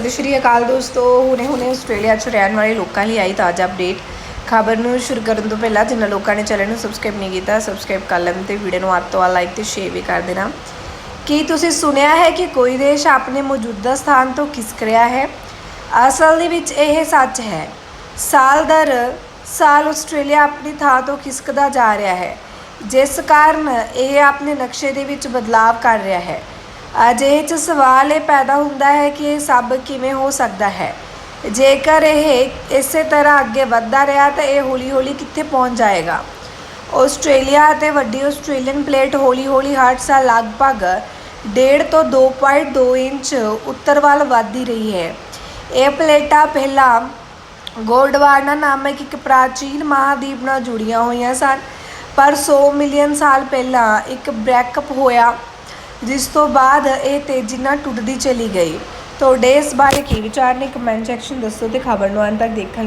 ਸਤਿ ਸ਼੍ਰੀ ਅਕਾਲ ਦੋਸਤੋ। ਹੁਣੇ ਹੁਣੇ ਆਸਟ੍ਰੇਲੀਆ 'ਚ ਰਹਿਣ ਵਾਲੇ ਲੋਕਾਂ ਲਈ ਆਈ ਤਾਜ਼ਾ ਅਪਡੇਟ ਖਬਰ ਨੂੰ ਸ਼ੁਰੂ ਕਰਨ ਤੋਂ ਪਹਿਲਾਂ ਜਿਨ੍ਹਾਂ ਲੋਕਾਂ ਨੇ ਚੈਨਲ ਨੂੰ ਸਬਸਕ੍ਰਾਈਬ ਨਹੀਂ ਕੀਤਾ ਸਬਸਕ੍ਰਾਈਬ ਕਰ ਲੈਣ ਤੇ ਵੀਡੀਓ ਨੂੰ ਅੱਧ ਤੋਂ ਵੱਧ ਲਾਈਕ ਤੇ ਸ਼ੇਅਰ ਵੀ ਕਰ ਦੇਣਾ। ਕੀ ਤੁਸੀਂ ਸੁਣਿਆ ਹੈ ਕਿ ਕੋਈ ਦੇਸ਼ ਆਪਣੇ ਮੌਜੂਦਾ ਸਥਾਨ ਤੋਂ ਖਿਸਕ ਰਿਹਾ ਹੈ? ਅਸਲ ਦੇ ਵਿੱਚ ਇਹ ਸੱਚ ਹੈ, ਸਾਲ ਦਰ ਸਾਲ ਆਸਟ੍ਰੇਲੀਆ ਆਪਣੀ ਥਾਂ ਤੋਂ ਖਿਸਕਦਾ ਜਾ ਰਿਹਾ ਹੈ। ਜਿਸ ਕਾਰਨ ਇਹ ਆਪਣੇ ਨਕਸ਼ੇ ਦੇ ਵਿੱਚ ਬਦਲਾਅ ਕਰ ਰਿਹਾ ਹੈ। ਅਜਿਹੇ ਚ ਸਵਾਲ ਇਹ ਪੈਦਾ ਹੁੰਦਾ ਹੈ ਕਿ ਇਹ ਸਭ ਕਿਵੇਂ ਹੋ ਸਕਦਾ ਹੈ। ਜੇਕਰ ਇਹ ਇਸੇ ਤਰ੍ਹਾਂ ਅੱਗੇ ਵੱਧਦਾ ਰਿਹਾ ਤਾਂ ਇਹ ਹੌਲੀ-ਹੌਲੀ ਕਿੱਥੇ ਪਹੁੰਚ ਜਾਏਗਾ? ਆਸਟ੍ਰੇਲੀਆ ਅਤੇ ਵੱਡੀ ਆਸਟ੍ਰੇਲੀਅਨ ਪਲੇਟ ਹੌਲੀ-ਹੌਲੀ ਹਰ ਸਾਲ ਲਗਭਗ 1.5 ਤੋਂ 2.2 ਇੰਚ ਉੱਤਰ ਵੱਲ ਵਧਦੀ ਰਹੀ ਹੈ। ਇਹ ਪਲੇਟਾਂ ਪਹਿਲਾਂ ਗੋਲਡਵਾਨਾ ਨਾਮਕ ਇੱਕ ਪ੍ਰਾਚੀਨ ਮਹਾਦੀਪ ਨਾਲ ਜੁੜੀਆਂ ਹੋਈਆਂ ਸਨ, ਪਰ 100 ਮਿਲੀਅਨ ਸਾਲ ਪਹਿਲਾਂ ਇੱਕ ਬ੍ਰੇਕਅਪ ਹੋਇਆ। ਜਿਸ ਤੋਂ ਬਾਅਦ ਇਹ ਤੇਜ਼ੀ ਨਾਲ ਟੁੱਟਦੀ ਚਲੀ ਗਈ। ਤੁਹਾਡੇ ਇਸ ਬਾਰੇ ਕੀ ਵਿਚਾਰ ਨੇ? ਕਮੈਂਟ ਸੈਕਸ਼ਨ ਦੱਸੋ ਤੇ ਖਬਰ ਨੂੰ ਅੰਤ ਤੱਕ ਦੇਖਣ